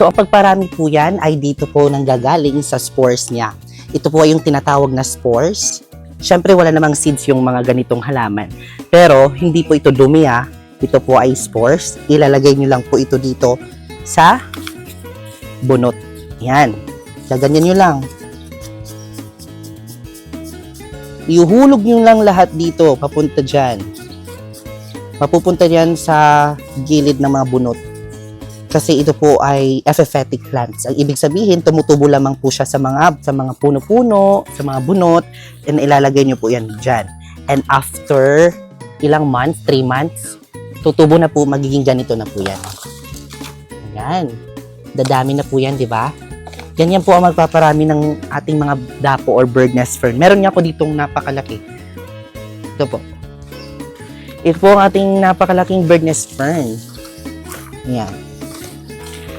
So, ang pagparami po yan ay dito po nanggagaling sa spores niya. Ito po ay yung tinatawag na spores. Siyempre, wala namang seeds yung mga ganitong halaman. Pero, hindi po ito dumi ah. Ito po ay spores. Ilalagay nyo lang po ito dito sa bunot. Yan. Gaganyan nyo lang. Iuhulog nyo lang lahat dito, papunta dyan. Mapupunta yan sa gilid ng mga bunot. Kasi ito po ay epiphytic plants. Ang ibig sabihin, tumutubo lamang po siya sa mga sa mga puno-puno, sa mga bunot, and ilalagay nyo po yan dyan. And after ilang months, 3 months, tutubo na po, magiging ganito na po yan. Ayan. Dadami na po yan, di ba? Ganyan po ang magpaparami ng ating mga dapo or bird nest fern. Meron nga po ditong napakalaki. Ito po. Ito po ang ating napakalaking bird nest fern. Ayan.